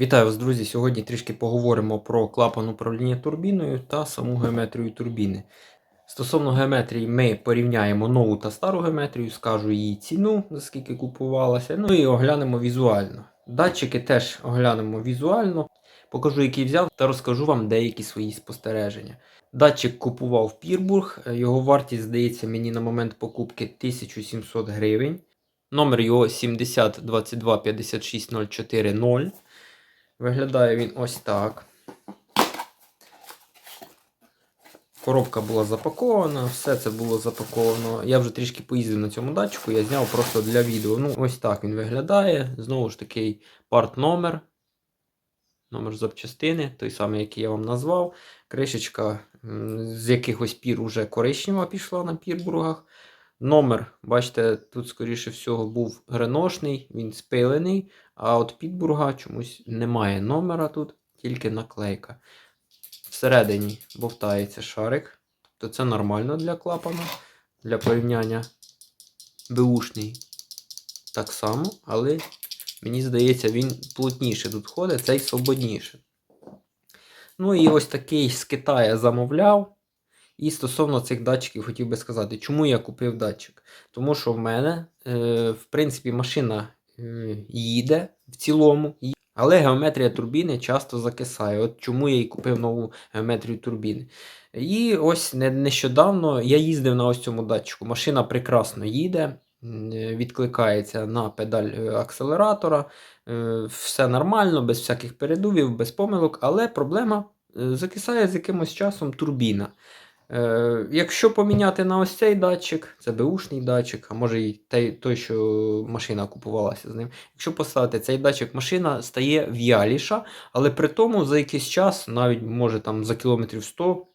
Вітаю вас, друзі! Сьогодні трішки поговоримо про клапан управління турбіною та саму геометрію турбіни. Стосовно геометрії, ми порівняємо нову та стару геометрію, скажу її ціну, за скільки купувалася, ну і оглянемо візуально. Датчики теж оглянемо візуально, покажу, який взяв, та розкажу вам деякі свої спостереження. Датчик купував Пірбург, його вартість, здається, мені на момент покупки 1700 гривень. Номер його 70 22 56 04 0. Виглядає він ось так. Коробка була запакована, все це було запаковано. Я вже трішки поїздив на цьому датчику, я зняв просто для відео. Ну, ось так він виглядає. Знову ж такий парт-номер. Номер запчастини, той самий, який я вам назвав. Кришечка з якихось пір уже коричнева пішла на пірбургах. Номер, бачите, тут, скоріше всього, був греношний, він спилений, а от Підбурга чомусь немає номера тут, тільки наклейка. Всередині бовтається шарик. Тобто це нормально для клапана, для порівняння беушний так само, але мені здається, він плотніше тут ходить, цей свободніше. Ну і ось такий з Китаю замовляв. І стосовно цих датчиків хотів би сказати, чому я купив датчик. Тому що в мене, е, в принципі, машина їде в цілому, але геометрія турбіни часто закисає. От чому я і купив нову геометрію турбіни. І ось нещодавно я їздив на ось цьому датчику. Машина прекрасно їде, відкликається на педаль е, акселератора. Все нормально, без всяких передувів, без помилок, але проблема закисає з якимось часом турбіна. Е, Якщо поміняти на ось цей датчик, це беушний датчик, а може і той, той, що машина купувалася з ним. Якщо поставити цей датчик, машина стає в'яліша, але при тому за якийсь час, навіть може там за кілометрів 100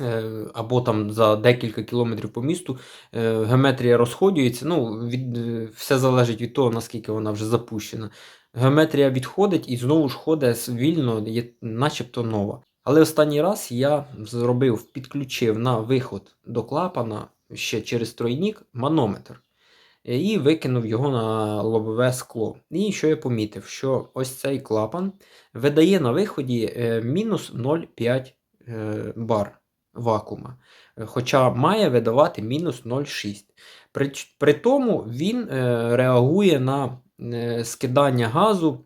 е, або там за декілька кілометрів по місту, е, геометрія розходюється. ну, від, Все залежить від того, наскільки вона вже запущена. Геометрія відходить і знову ж ходить вільно, є начебто нова. Але останній раз я зробив, підключив на виход до клапана ще через тройнік манометр. І викинув його на лобове скло. І що я помітив, що ось цей клапан видає на виході е, мінус 0,5 е, бар вакуума. Хоча має видавати мінус 0,6. При, при тому він е, реагує на скидання газу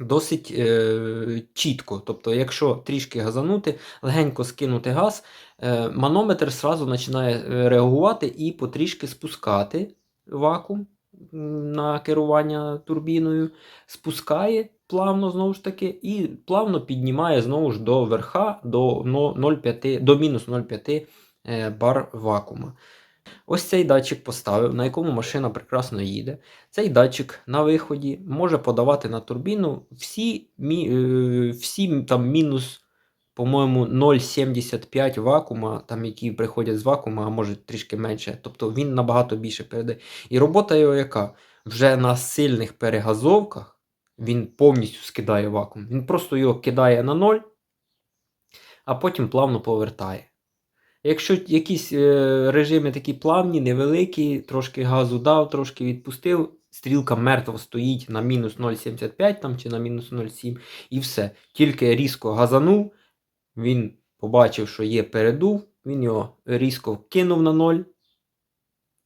досить е, чітко. Тобто, якщо трішки газанути, легенько скинути газ, е, манометр сразу починає е, реагувати і потрішки спускати вакуум на керування турбіною, спускає плавно знову ж таки, і плавно піднімає знову ж до верха до 0,5, до мінус 0,5 е, бар вакуума. Ось цей датчик поставив, на якому машина прекрасно їде. Цей датчик на виході може подавати на турбіну всі е, всі там мінус, по-моєму, 0,75 вакуума, там які приходять з вакуума, а може трішки менше. Тобто він набагато більше передає. І робота його яка? Вже на сильних перегазовках він повністю скидає вакуум. Він просто його кидає на 0, а потім плавно повертає. Якщо якісь е, режими такі плавні, невеликі, трошки газу дав, трошки відпустив, стрілка мертво стоїть на мінус 0,75 там, чи на мінус 0,7 і все. Тільки різко газанув, він побачив, що є передув, він його різко кинув на 0,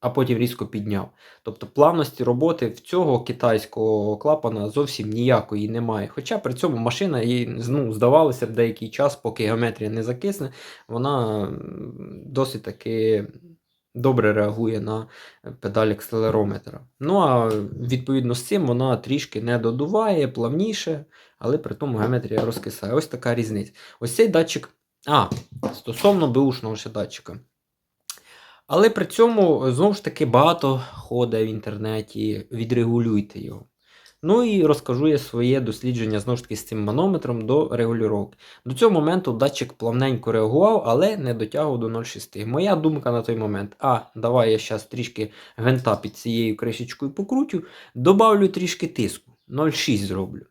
а потім різко підняв. Тобто плавності роботи в цього китайського клапана зовсім ніякої немає. Хоча при цьому машина їй ну, здавалося б деякий час, поки геометрія не закисне, вона досить таки добре реагує на педаль акселерометра. Ну а відповідно з цим вона трішки не додуває, плавніше, але при тому геометрія розкисає. Ось така різниця. Ось цей датчик. А, стосовно бушного ще датчика. Але при цьому, знову ж таки, багато ходить в інтернеті, відрегулюйте його. Ну і розкажу я своє дослідження знову ж таки з цим манометром до регулювання. До цього моменту датчик плавненько реагував, але не дотягував до 0,6. Моя думка на той момент: а, давай я зараз трішки гвинта під цією кришечкою покрутю, добавлю трішки тиску, 0,6 зроблю.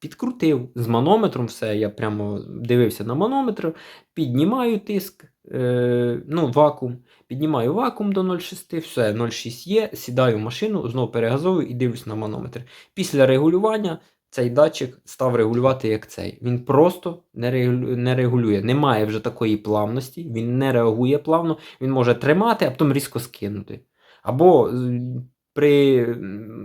Підкрутив з манометром все, я прямо дивився на манометр, піднімаю тиск, е, ну, вакуум, піднімаю вакуум до 0,6, все, 0,6 є, сідаю в машину, знову перегазовую і дивлюсь на манометр. Після регулювання цей датчик став регулювати як цей. Він просто не регулює, не регулює. Немає вже такої плавності, він не реагує плавно, він може тримати, а потім різко скинути. Або при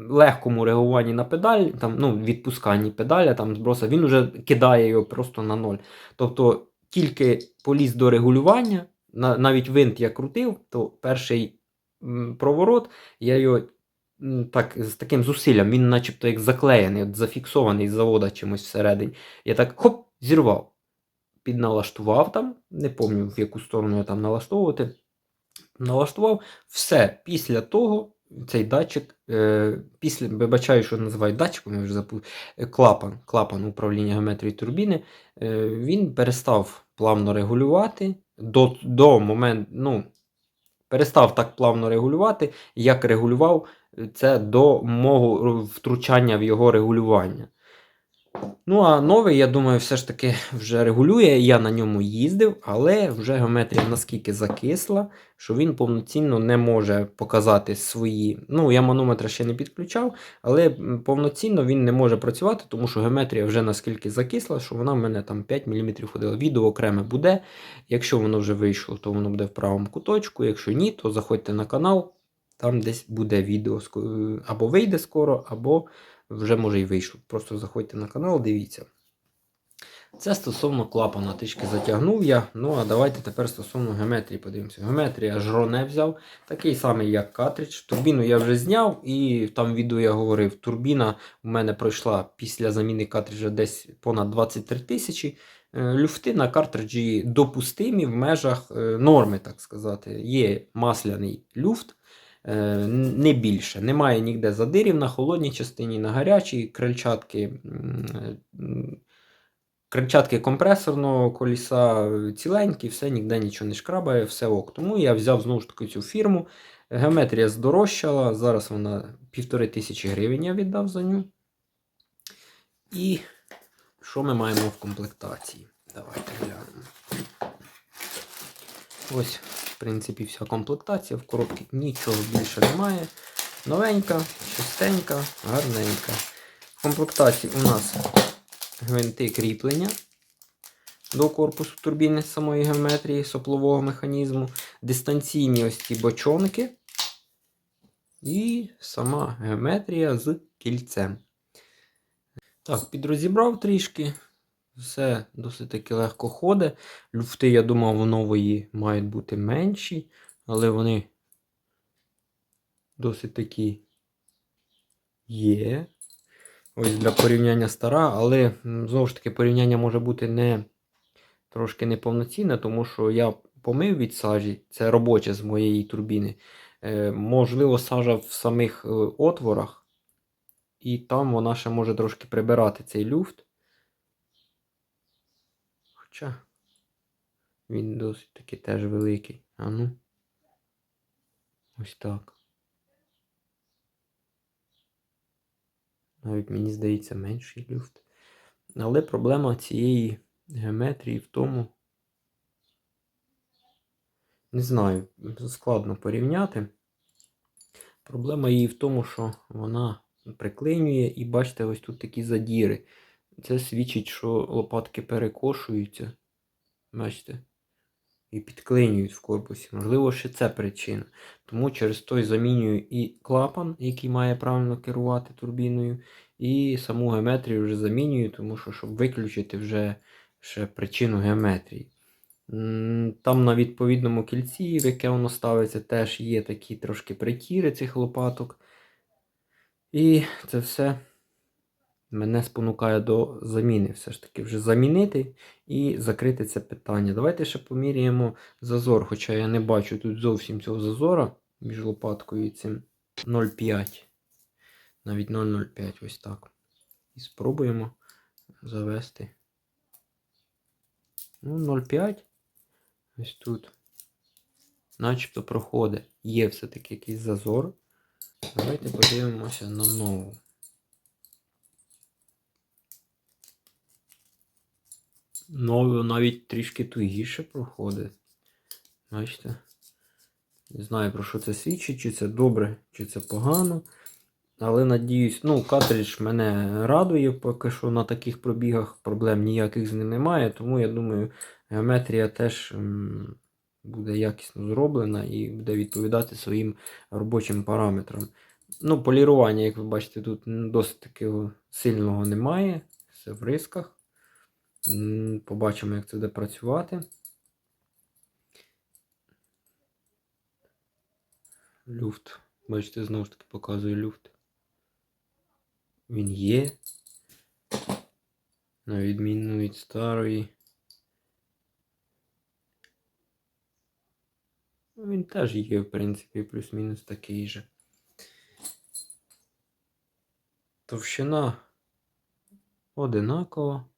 легкому реагуванні на педаль, там, ну, відпусканні педаля, там, зброса, він вже кидає його просто на ноль. Тобто тільки поліз до регулювання, навіть винт я крутив, то перший проворот, я його так, з таким зусиллям, він начебто як заклеєний, от зафіксований з завода чимось всередині. Я так хоп, зірвав. Підналаштував там, не пам'ятаю в яку сторону я там налаштовувати. Налаштував все. Після того цей датчик, е, після, вибачаю, що називають датчиком, я вже забув, е, клапан, клапан управління геометрії турбіни, е, він перестав плавно регулювати до, до моменту, ну, перестав так плавно регулювати, як регулював е, це до мого втручання в його регулювання. Ну, а новий, я думаю, все ж таки вже регулює. Я на ньому їздив, але вже геометрія наскільки закисла, що він повноцінно не може показати свої. Ну, я манометра ще не підключав, але повноцінно він не може працювати, тому що геометрія вже наскільки закисла, що вона в мене там 5 мм ходила. Відео окреме буде. Якщо воно вже вийшло, то воно буде в правому куточку. Якщо ні, то заходьте на канал, там десь буде відео або вийде скоро, або вже може і вийшло. Просто заходьте на канал, дивіться. Це стосовно клапана трішки затягнув я. Ну а давайте тепер стосовно геометрії подивимося. Геометрія жроне взяв, такий самий, як картридж. Турбіну я вже зняв, і там в відео я говорив, турбіна у мене пройшла після заміни картриджа десь понад 23 тисячі. Е, Люфти на картриджі допустимі в межах е, норми, так сказати. Є масляний люфт. Е, Не більше. Немає ніде задирів на холодній частині, на гарячій крильчатки. е, Крильчатки компресорного коліса ціленькі, все ніде нічого не шкрабає, все ок. Тому я взяв знову ж таки цю фірму. Геометрія здорожчала. Зараз вона півтори тисячі гривень я віддав за ню. І що ми маємо в комплектації? Давайте глянемо. Ось, принципі, вся комплектація. В коробці нічого більше немає. Новенька, чистенька, гарненька. В комплектації у нас гвинти кріплення до корпусу турбіни самої геометрії соплового механізму, дистанційні ось ці бочонки і сама геометрія з кільцем. Так, підрозібрав трішки. Все досить таки легко ходить. Люфти, я думав, у нової мають бути менші, але вони досить такі є. Ось для порівняння стара, але знову ж таки порівняння може бути не трошки неповноцінне, тому що я помив від сажі, це робоче з моєї турбіни. Е, можливо, сажа в самих е, отворах, і там вона ще може трошки прибирати цей люфт. Хоча він досить таки теж великий. А ну. Ось так. Навіть мені здається менший люфт. Але проблема цієї геометрії в тому. Не знаю, складно порівняти. Проблема її в тому, що вона приклинює, і бачите, ось тут такі задіри. Це свідчить, що лопатки перекошуються. Бачите? І підклинюють в корпусі. Можливо, ще це причина. Тому через той замінюю і клапан, який має правильно керувати турбіною, і саму геометрію вже замінюю, тому що, щоб виключити вже ще причину геометрії. Там на відповідному кільці, в яке воно ставиться, теж є такі трошки притіри цих лопаток. І це все мене спонукає до заміни. Все ж таки вже замінити і закрити це питання. Давайте ще поміряємо зазор, хоча я не бачу тут зовсім цього зазора між лопаткою і цим 0,5. Навіть 0,05 ось так. І спробуємо завести. Ну, 0,5. Ось тут. Начебто проходить. Є все-таки якийсь зазор. Давайте подивимося на нову. Навіть трішки тугіше проходить. Бачите? Не знаю, про що це свідчить, чи це добре, чи це погано. Але надіюсь, ну, картридж мене радує поки що на таких пробігах. Проблем ніяких з ним немає. Тому я думаю, геометрія теж буде якісно зроблена і буде відповідати своїм робочим параметрам. Ну, полірування, як ви бачите, тут досить такого сильного немає. Все в рисках. Побачимо, як це буде працювати. Люфт. Бачите, знову ж таки показує люфт. Він є. На відміну від старої. Ну, Він теж є, в принципі, плюс-мінус такий же. Товщина одинакова.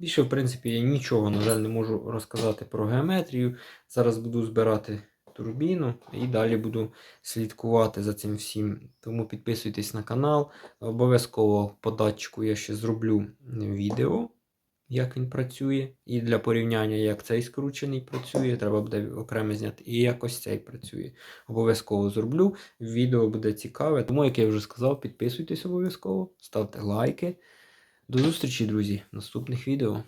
Більше, в принципі, я нічого, на жаль, не можу розказати про геометрію. Зараз буду збирати турбіну і далі буду слідкувати за цим всім. Тому підписуйтесь на канал. Обов'язково по датчику я ще зроблю відео, як він працює. І для порівняння, як цей скручений працює, треба буде окремо зняти. І як ось цей працює. Обов'язково зроблю. Відео буде цікаве. Тому, як я вже сказав, підписуйтесь обов'язково, ставте лайки. До зустрічі, друзі, наступних відео.